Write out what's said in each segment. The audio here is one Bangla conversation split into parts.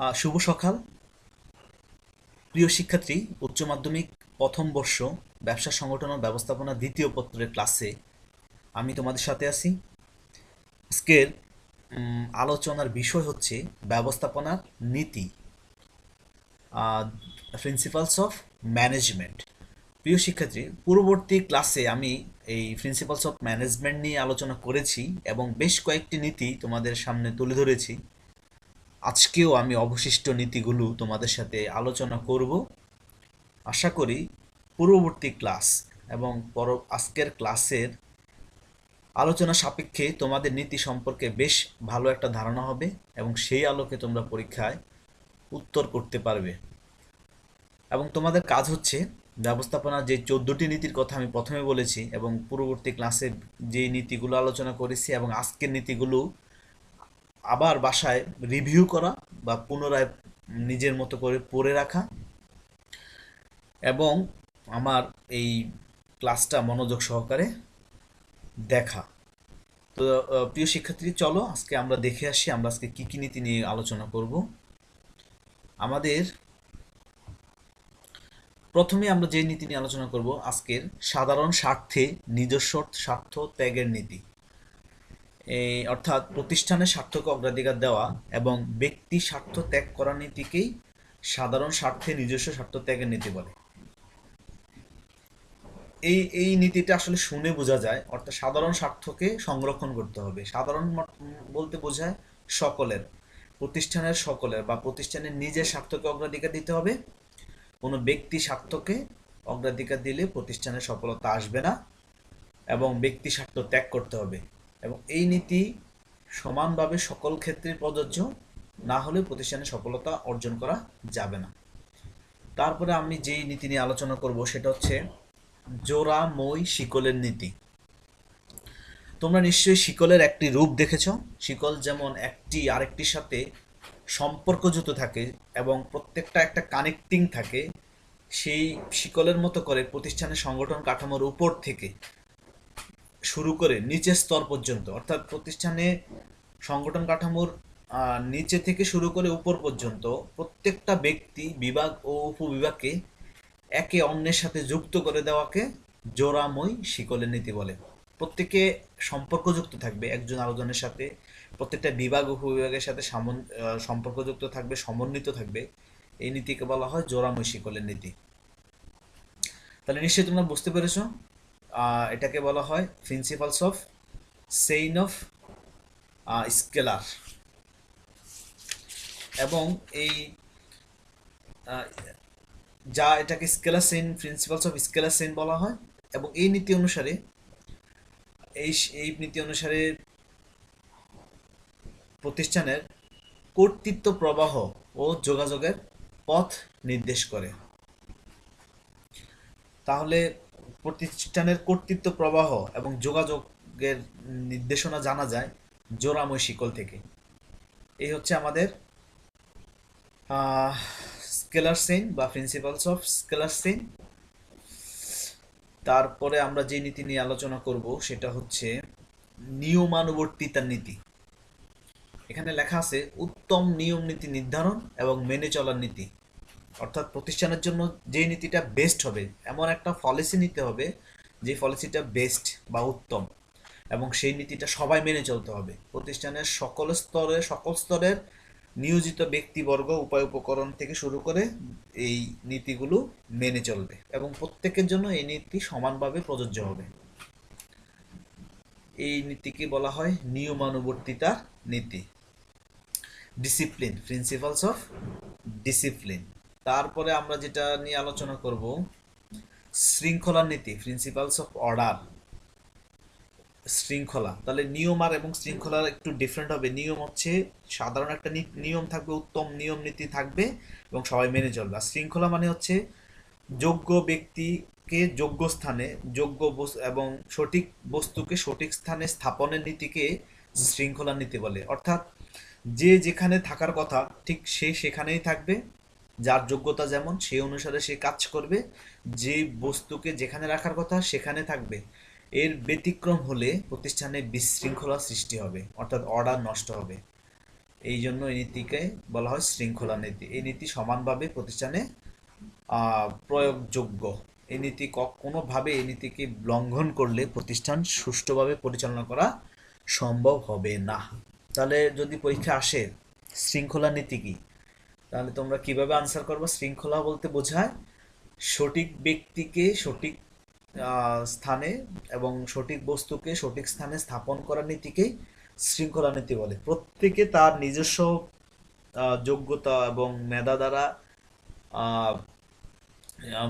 শুভ সকাল। প্রিয় শিক্ষার্থী, উচ্চ মাধ্যমিক প্রথম বর্ষ ব্যবসা সংগঠন ও ব্যবস্থাপনা দ্বিতীয় পত্রের ক্লাসে আমি তোমাদের সাথে আছি। আজকের আলোচনার বিষয় হচ্ছে ব্যবস্থাপনার নীতি প্রিন্সিপালস অফ ম্যানেজমেন্ট প্রিয় শিক্ষার্থী, পূর্ববর্তী ক্লাসে আমি এই প্রিন্সিপালস অফ ম্যানেজমেন্ট নিয়ে আলোচনা করেছি এবং বেশ কয়েকটি নীতি তোমাদের সামনে তুলে ধরেছি। আজকেও আমি অবশিষ্ট নীতিগুলো তোমাদের সাথে আলোচনা করব। আশা করি পূর্ববর্তী ক্লাস এবং পর আজকের ক্লাসের আলোচনা সাপেক্ষে তোমাদের নীতি সম্পর্কে বেশ ভালো একটা ধারণা হবে এবং সেই আলোকে তোমরা পরীক্ষায় উত্তর করতে পারবে। এবং তোমাদের কাজ হচ্ছে ব্যবস্থাপনার যে চোদ্দোটি নীতির কথা আমি প্রথমে বলেছি এবং পূর্ববর্তী ক্লাসে যে নীতিগুলো আলোচনা করেছি এবং আজকের নীতিগুলো আবার বাসায় রিভিউ করা বা পুনরায় নিজের মতো করে পড়ে রাখা এবং আমার এই ক্লাসটা মনোযোগ সহকারে দেখা। তো প্রিয় শিক্ষার্থী, চলো আজকে আমরা দেখে আসি আমরা আজকে কী কী নীতি নিয়ে আলোচনা করব। আমাদের প্রথমে আমরা যে নীতি নিয়ে আলোচনা করব, আজকের সাধারণ স্বার্থে নিজস্ব স্বার্থ ত্যাগের নীতি। এই অর্থাৎ প্রতিষ্ঠানের স্বার্থকে অগ্রাধিকার দেওয়া এবং ব্যক্তি স্বার্থ ত্যাগ করার নীতিকেই সাধারণ স্বার্থে নিজস্ব স্বার্থ ত্যাগের নীতি বলে। এই এই নীতিটা আসলে শুনে বোঝা যায়, অর্থাৎ সাধারণ স্বার্থকে সংরক্ষণ করতে হবে। সাধারণ বলতে বোঝায় সকলের, প্রতিষ্ঠানের সকলের বা প্রতিষ্ঠানের নিজের স্বার্থকে অগ্রাধিকার দিতে হবে। কোনো ব্যক্তি স্বার্থকে অগ্রাধিকার দিলে প্রতিষ্ঠানের সফলতা আসবে না এবং ব্যক্তি স্বার্থ ত্যাগ করতে হবে। এবং এই নীতি সমানভাবে সকল ক্ষেত্রে প্রযোজ্য, না হলে প্রতিষ্ঠানে সফলতা অর্জন করা যাবে না। তারপরে আমি যেই নীতি নিয়ে আলোচনা করব সেটা হচ্ছে জোড়া, মই, শিকলের নীতি। তোমরা নিশ্চয়ই শিকলের একটি রূপ দেখেছ। শিকল যেমন একটি আরেকটির সাথে সম্পর্কযুক্ত থাকে এবং প্রত্যেকটা একটা কানেক্টিং থাকে, সেই শিকলের মতো করে প্রতিষ্ঠানের সংগঠন কাঠামোর উপর থেকে শুরু করে নিচের স্তর পর্যন্ত, অর্থাৎ প্রতিষ্ঠানে সংগঠন কাঠামোর নিচে থেকে শুরু করে উপর পর্যন্ত প্রত্যেকটা ব্যক্তি, বিভাগ ও উপবিভাগকে একে অন্যের সাথে যুক্ত করে দেওয়াকে জোড়াময় শিকলের নীতি বলে। প্রত্যেকে সম্পর্কযুক্ত থাকবে, একজন আরেকজনের সাথে, প্রত্যেকটা বিভাগ উপবিভাগের সাথে সামন- সম্পর্কযুক্ত থাকবে, সমন্বিত থাকবে। এই নীতিকে বলা হয় জোড়াময় শিকলের নীতি। তাহলে নিশ্চয়ই তোমরা বুঝতে পেরেছ এটাকে বলা হয় principles of chain of scalar এবং এই যা এটাকে scalar chain principles of scalar chain বলা হয়, এবং এই নীতি অনুসারে, এই এই নীতি অনুসারে প্রতিষ্ঠানের কর্তৃত্ব প্রবাহ ও যোগাযোগের পথ নির্দেশ করে। তাহলে প্রতিষ্ঠানের কর্তৃত্ব প্রবাহ এবং যোগাযোগের নির্দেশনা জানা যায় জোরাময় শিকল থেকে। এই হচ্ছে আমাদের স্কেলার সেন বা প্রিন্সিপালস অফ স্কেলার সেন। তারপরে আমরা যে নীতি নিয়ে আলোচনা করব সেটা হচ্ছে নিয়মানুবর্তিতার নীতি। এখানে লেখা আছে, উত্তম নিয়ম নীতি নির্ধারণ এবং মেনে চলার নীতি। অর্থাৎ প্রতিষ্ঠানের জন্য যে নীতিটা বেস্ট হবে, এমন একটা পলিসি নিতে হবে যে পলিসিটা বেস্ট বা উত্তম এবং সেই নীতিটা সবাই মেনে চলতে হবে। প্রতিষ্ঠানের সকল স্তরে, সকল স্তরের নিয়োজিত ব্যক্তিবর্গ উপায় উপকরণ থেকে শুরু করে এই নীতিগুলো মেনে চলবে এবং প্রত্যেকের জন্য এই নীতি সমানভাবে প্রযোজ্য হবে। এই নীতিকে বলা হয় নিয়মানুবর্তিতার নীতি। ডিসিপ্লিন প্রিন্সিপালস অফ ডিসিপ্লিন তারপরে আমরা যেটা নিয়ে আলোচনা করব, শৃঙ্খলার নীতি প্রিন্সিপালস অফ অর্ডার শৃঙ্খলা। তাহলে নিয়ম আর এবং শৃঙ্খলার একটু ডিফারেন্ট হবে। নিয়ম হচ্ছে সাধারণ একটা নিয়ম থাকবে, উত্তম নিয়ম নীতি থাকবে এবং সবাই মেনে চলবে। আর শৃঙ্খলা মানে হচ্ছে যোগ্য ব্যক্তিকে যোগ্য স্থানে, যোগ্য এবং সঠিক বস্তুকে সঠিক স্থানে স্থাপনের নীতিকে শৃঙ্খলা নীতি বলে। অর্থাৎ যে যেখানে থাকার কথা, ঠিক সে সেখানেই থাকবে। যার যোগ্যতা যেমন, সেই অনুসারে সে কাজ করবে। যে বস্তুকে যেখানে রাখার কথা, সেখানে থাকবে। এর ব্যতিক্রম হলে প্রতিষ্ঠানে বিশৃঙ্খলা সৃষ্টি হবে, অর্থাৎ অর্ডার নষ্ট হবে। এই জন্য এই নীতিকে বলা হয় শৃঙ্খলা নীতি। এই নীতি সমানভাবে প্রতিষ্ঠানে প্রয়োগযোগ্য। এই নীতি কোনোভাবে এই নীতিকে লঙ্ঘন করলে প্রতিষ্ঠান সুষ্ঠুভাবে পরিচালনা করা সম্ভব হবে না। তাহলে যদি পরীক্ষা আসে, শৃঙ্খলা নীতি কি? তাহলে তোমরা কীভাবে আনসার করবে? শৃঙ্খলা বলতে বোঝায় সঠিক ব্যক্তিকে সঠিক স্থানে এবং সঠিক বস্তুকে সঠিক স্থানে স্থাপন করার নীতিকেই শৃঙ্খলা নীতি বলে। প্রত্যেকে তার নিজস্ব যোগ্যতা এবং মেধা দ্বারা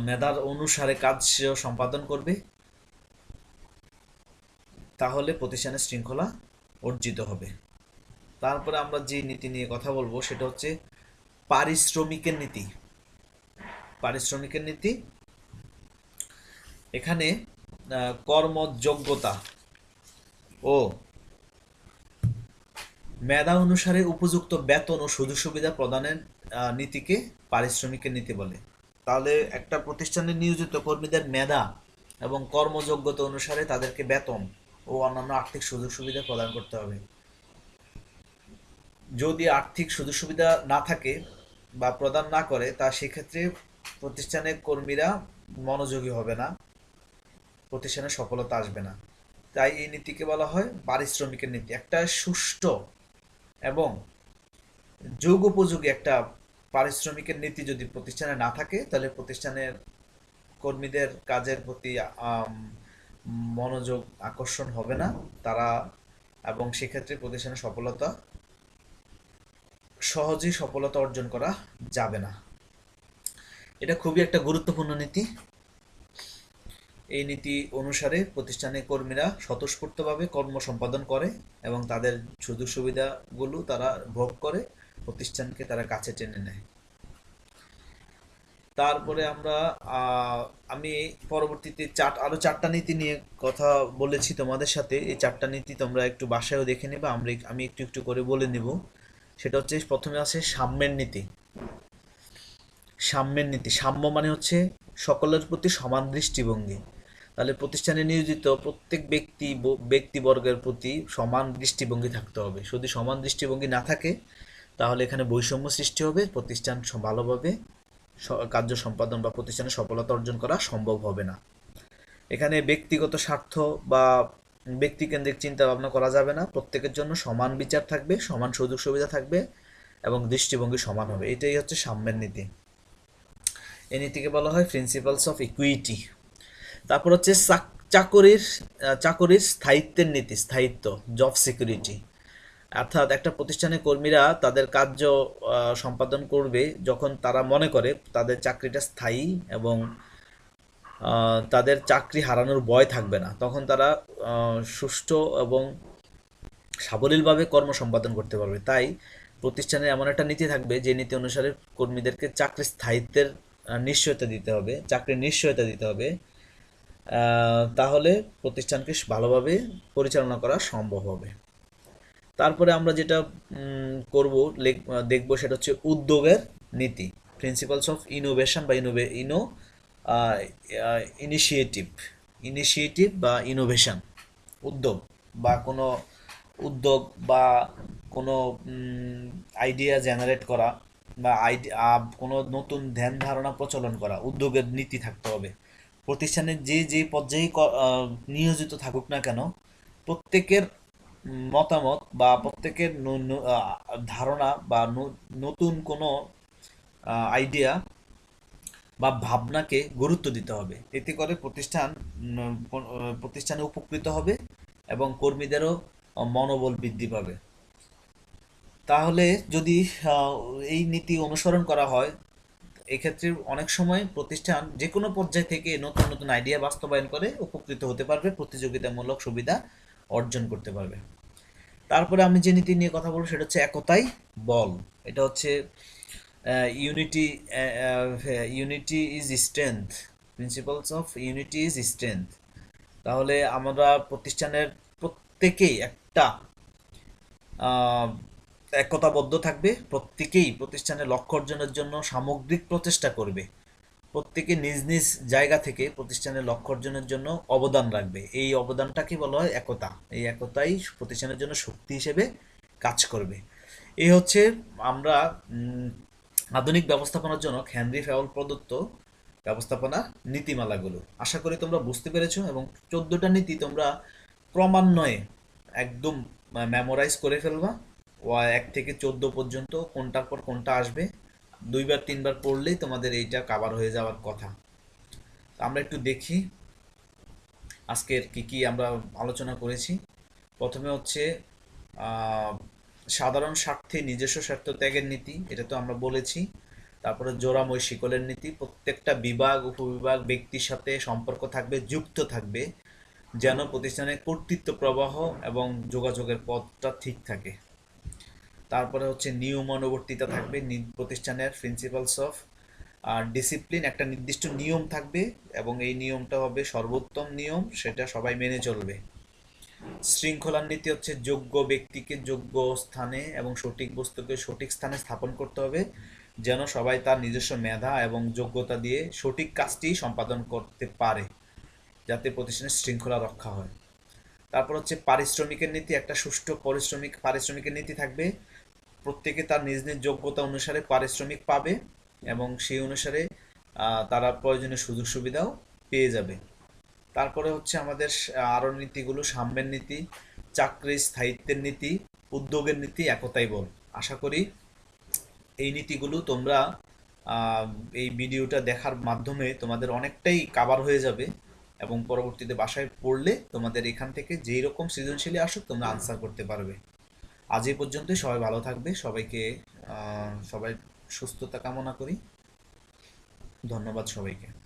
মেধার অনুসারে কাজ সম্পাদন করবে। তাহলে প্রতিষ্ঠানের শৃঙ্খলা অর্জিত হবে। তারপরে আমরা যে নীতি নিয়ে কথা বলব সেটা হচ্ছে পারিশ্রমিকের নীতি। পারিশ্রমিকের নীতি। এখানে কর্মযোগ্যতা ও মেধা অনুসারে উপযুক্ত বেতন ও সুযোগ সুবিধা প্রদানের নীতিকে পারিশ্রমিকের নীতি বলে। তাহলে একটা প্রতিষ্ঠানে নিয়োজিত কর্মীদের মেধা এবং কর্মযোগ্যতা অনুসারে তাদেরকে বেতন ও অন্যান্য আর্থিক সুযোগ সুবিধা প্রদান করতে হবে। যদি আর্থিক সুযোগ সুবিধা না থাকে বা প্রদান না করে, তা সেক্ষেত্রে প্রতিষ্ঠানের কর্মীরা মনোযোগী হবে না। প্রতিষ্ঠানে সফলতা আসবে না। তাই এই নীতিকে বলা হয় পারিশ্রমিকের নীতি। একটা সুষ্ঠু এবং যোগ উপযোগী একটা পারিশ্রমিকের নীতি যদি প্রতিষ্ঠানে না থাকে, তাহলে প্রতিষ্ঠানের কর্মীদের কাজের প্রতি মনোযোগ আকর্ষণ হবে না তারা, এবং সেক্ষেত্রে প্রতিষ্ঠানের সফলতা সহজেই সফলতা অর্জন করা যাবে না। এটা খুবই একটা গুরুত্বপূর্ণ নীতি। এই নীতি অনুসারে প্রতিষ্ঠানের কর্মীরা স্বতঃস্ফূর্তভাবে কর্ম সম্পাদন করে এবং তাদের সুযোগ সুবিধাগুলো তারা ভোগ করে, প্রতিষ্ঠানকে তারা কাছে টেনে নেয়। তারপরে আমরা আমি পরবর্তীতে চার, আরও চারটা নীতি নিয়ে কথা বলেছি তোমাদের সাথে। এই চারটা নীতি তোমরা একটু বাসায়ও দেখে নেবে, আমরা আমি একটু একটু করে বলে নিব। সেটা হচ্ছে প্রথমে আছে সাম্যের নীতি। সাম্যের নীতি। সাম্য মানে হচ্ছে সকলের প্রতি সমান দৃষ্টিভঙ্গি। তাহলে প্রতিষ্ঠানে নিয়োজিত প্রত্যেক ব্যক্তি ব্যক্তিবর্গের প্রতি সমান দৃষ্টিভঙ্গি থাকতে হবে। যদি সমান দৃষ্টিভঙ্গি না থাকে, তাহলে এখানে বৈষম্য সৃষ্টি হবে, প্রতিষ্ঠান ভালোভাবে কার্য সম্পাদন বা প্রতিষ্ঠানে সফলতা অর্জন করা সম্ভব হবে না। এখানে ব্যক্তিগত স্বার্থ বা ব্যক্তিকেন্দ্রিক চিন্তা ভাবনা করা যাবে না। প্রত্যেকের জন্য সমান বিচার থাকবে, সমান সুযোগ সুবিধা থাকবে এবং দৃষ্টিভঙ্গি সমান হবে। এটাই হচ্ছে সাম্যের নীতি। এই নীতিকে বলা হয় প্রিন্সিপালস অফ ইকুইটি তারপর হচ্ছে চাক- চাকরির চাকরির স্থায়িত্বের নীতি, স্থায়িত্ব জব সিকিউরিটি অর্থাৎ একটা প্রতিষ্ঠানের কর্মীরা তাদের কার্য সম্পাদন করবে যখন তারা মনে করে তাদের চাকরিটা স্থায়ী এবং তাদের চাকরি হারানোর ভয় থাকবে না। তখন তারা সুষ্ঠু এবং সাবলীলভাবে কর্ম সম্পাদন করতে পারবে। তাই প্রতিষ্ঠানে এমন একটা নীতি থাকবে, যে নীতি অনুসারে কর্মীদেরকে চাকরির স্থায়িত্বের নিশ্চয়তা দিতে হবে, চাকরির নিশ্চয়তা দিতে হবে। তাহলে প্রতিষ্ঠানকে ভালোভাবে পরিচালনা করা সম্ভব হবে। তারপরে আমরা যেটা করব দেখব, সেটা হচ্ছে উদ্যোগের নীতি। প্রিন্সিপালস অফ ইনোভেশন বা ইনোভে ইনো ইনিশিয়েটিভ ইনিশিয়েটিভ বা ইনোভেশন উদ্যোগ বা কোনো উদ্যোগ বা কোনো আইডিয়া জেনারেট করা বা আইডিয়া কোনো নতুন ধ্যান ধারণা প্রচলন করা, উদ্যোগের নীতি থাকতে হবে। প্রতিষ্ঠানে যে যে পর্যায়ে নিয়োজিত থাকুক না কেন, প্রত্যেকের মতামত বা প্রত্যেকের ধারণা বা নতুন কোনো আইডিয়া বা ভাবনাকে গুরুত্ব দিতে হবে। এতে করে প্রতিষ্ঠান প্রতিষ্ঠানে উপকৃত হবে এবং কর্মীদেরও মনোবল বৃদ্ধি পাবে। তাহলে যদি এই নীতি অনুসরণ করা হয়, এক্ষেত্রে অনেক সময় প্রতিষ্ঠান যে কোনো পর্যায় থেকে নতুন নতুন আইডিয়া বাস্তবায়ন করে উপকৃত হতে পারবে, প্রতিযোগিতামূলক সুবিধা অর্জন করতে পারবে। তারপরে আমি যে নীতি নিয়ে কথা বলব, সেটা হচ্ছে একতাই বল। এটা হচ্ছে unity unity is strength principles of unity is strength তাহলে আমরা প্রতিষ্ঠানের প্রত্যেকেই একটা একতাবদ্ধ থাকবে। প্রত্যেকেই প্রতিষ্ঠানের লক্ষ্য অর্জনের জন্য সামগ্রিক প্রচেষ্টা করবে। প্রত্যেকে নিজ নিজ জায়গা থেকে প্রতিষ্ঠানের লক্ষ্য অর্জনের জন্য অবদান রাখবে। এই অবদানটাকে বলা হয় একতা। এই একতাই প্রতিষ্ঠানের জন্য শক্তি হিসেবে কাজ করবে। এই হচ্ছে আমরা আধুনিক ব্যবস্থাপনার জন্য হেনরি ফেওল প্রদত্ত ব্যবস্থাপনা নীতিমালাগুলো। আশা করি তোমরা বুঝতে পেরেছ এবং চোদ্দোটা নীতি তোমরা ক্রমান্বয়ে একদম মেমোরাইজ করে ফেলবা। ও এক থেকে চোদ্দ পর্যন্ত কোনটার পর কোনটা আসবে, দুইবার তিনবার পড়লেই তোমাদের এইটা কাবার হয়ে যাওয়ার কথা। আমরা একটু দেখি আজকের কি কি আমরা আলোচনা করেছি। প্রথমে হচ্ছে সাধারণ স্বার্থে নিজস্ব স্বার্থ ত্যাগের নীতি, এটা তো আমরা বলেছি। তারপরে জোড়াময় শিকলের নীতি, প্রত্যেকটা বিভাগ, উপবিভাগ ব্যক্তির সাথে সম্পর্ক থাকবে, যুক্ত থাকবে, যেন প্রতিষ্ঠানের কর্তৃত্ব প্রবাহ এবং যোগাযোগের পথটা ঠিক থাকে। তারপরে হচ্ছে নিয়ম অনুবর্তিতা থাকবে প্রতিষ্ঠানের প্রিন্সিপালস অফ আর ডিসিপ্লিন একটা নির্দিষ্ট নিয়ম থাকবে এবং এই নিয়মটা হবে সর্বোত্তম নিয়ম, সেটা সবাই মেনে চলবে। শৃঙ্খলার নীতি হচ্ছে যোগ্য ব্যক্তিকে যোগ্য স্থানে এবং সঠিক বস্তুকে সঠিক স্থানে স্থাপন করতে হবে, যেন সবাই তার নিজস্ব মেধা এবং যোগ্যতা দিয়ে সঠিক কাজটি সম্পাদন করতে পারে, যাতে প্রতিষ্ঠানের শৃঙ্খলা রক্ষা হয়। তারপর হচ্ছে পারিশ্রমিকের নীতি, একটা সুষ্ঠু পারিশ্রমিক, পারিশ্রমিকের নীতি থাকবে। প্রত্যেকে তার নিজ নিজ যোগ্যতা অনুসারে পারিশ্রমিক পাবে এবং সেই অনুসারে তারা প্রয়োজনীয় সুযোগ সুবিধাও পেয়ে যাবে। তারপরে হচ্ছে আমাদের আরও নীতিগুলো, সাম্যের নীতি, চাকরি, স্থায়িত্বের নীতি, উদ্যোগের নীতি, একতাই বল। আশা করি এই নীতিগুলো তোমরা এই ভিডিওটা দেখার মাধ্যমে তোমাদের অনেকটাই কাবার হয়ে যাবে এবং পরবর্তীতে বাসায় পড়লে তোমাদের এখান থেকে যেই রকম সৃজনশীল আসুক, তোমরা আনসার করতে পারবে। আজ এই পর্যন্তই সবাই ভালো থাকবে, সবাইকে সবাই সুস্থতা কামনা করি। ধন্যবাদ সবাইকে।